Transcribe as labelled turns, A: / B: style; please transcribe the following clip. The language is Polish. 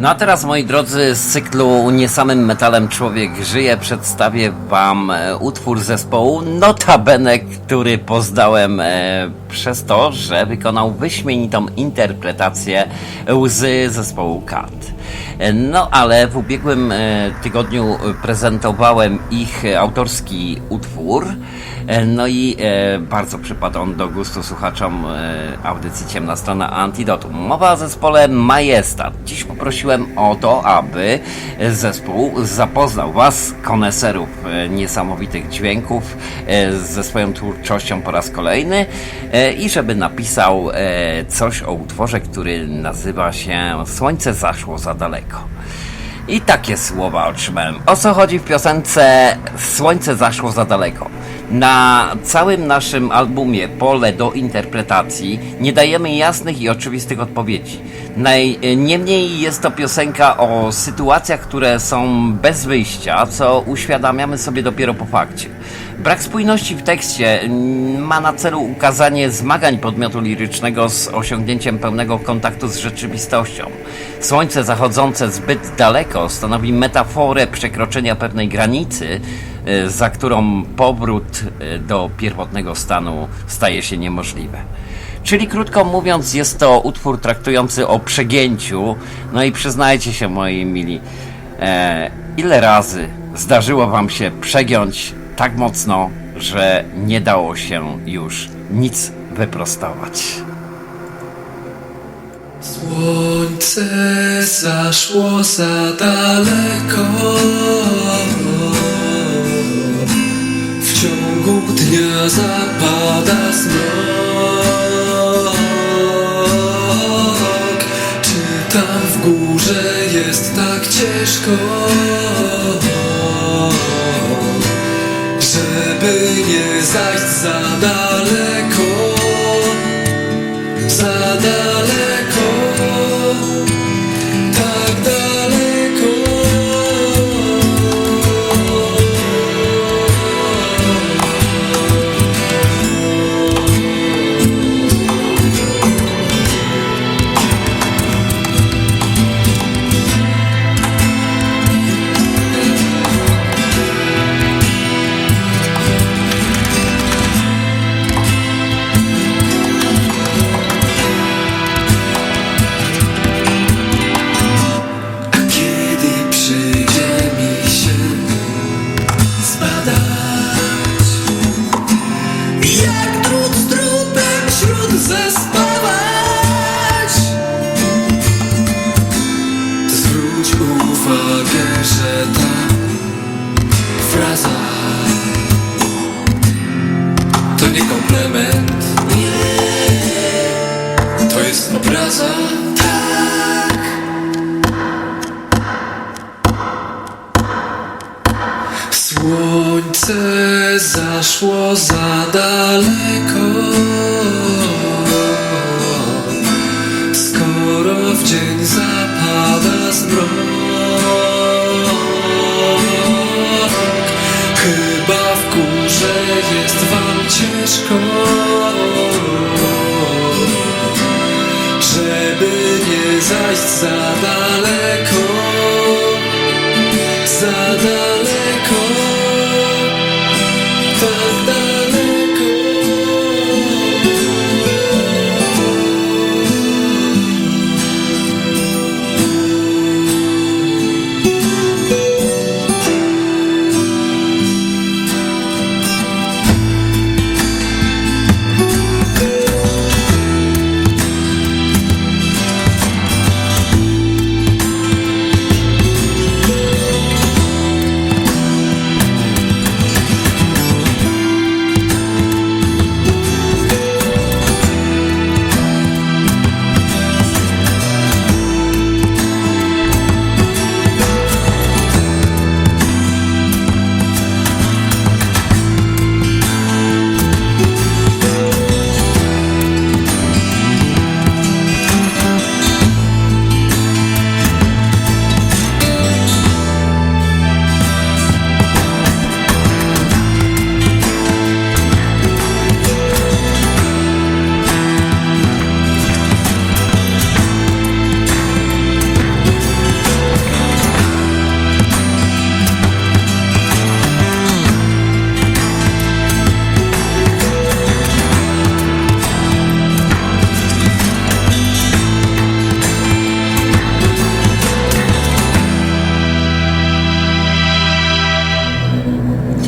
A: No a teraz, moi drodzy, z cyklu Nie samym metalem człowiek żyje, przedstawię wam e, utwór zespołu Notabene, który poznałem e, przez to, że wykonał wyśmienitą interpretację łzy zespołu Kat. E, No ale w ubiegłym e, tygodniu prezentowałem ich e, autorski utwór. E, No i e, bardzo przypadł on do gustu słuchaczom e, audycji Ciemna Strona Antidotum. Mowa o zespole Majestat. Dziś poprosiłem o to, aby zespół zapoznał Was, koneserów e, niesamowitych dźwięków, e, ze swoją twórczością po raz kolejny e, i żeby napisał e, coś o utworze, który nazywa się Słońce zaszło za daleko. I takie słowa otrzymałem. O co chodzi w piosence Słońce zaszło za daleko? Na całym naszym albumie Pole do interpretacji nie dajemy jasnych i oczywistych odpowiedzi. Naj, niemniej jest to piosenka o sytuacjach, które są bez wyjścia, co uświadamiamy sobie dopiero po fakcie. Brak spójności w tekście ma na celu ukazanie zmagań podmiotu lirycznego z osiągnięciem pełnego kontaktu z rzeczywistością. Słońce zachodzące zbyt daleko stanowi metaforę przekroczenia pewnej granicy, za którą powrót y, do pierwotnego stanu staje się niemożliwy. Czyli krótko mówiąc, jest to utwór traktujący o przegięciu. No i przyznajcie się, moi mili, e, ile razy zdarzyło wam się przegiąć tak mocno, że nie dało się już nic wyprostować.
B: Słońce zaszło za daleko. Dnia zapada zmrok. Czy tam w górze jest tak ciężko? Żeby nie zajść za daleko zbadać, jak drut z drutem śród zespawać, zwróć uwagę, że ta fraza to nie komplement, to jest obraza. Słońce zaszło za daleko. Skoro w dzień zapada zmrok, chyba w górze jest wam ciężko. Żeby nie zajść za daleko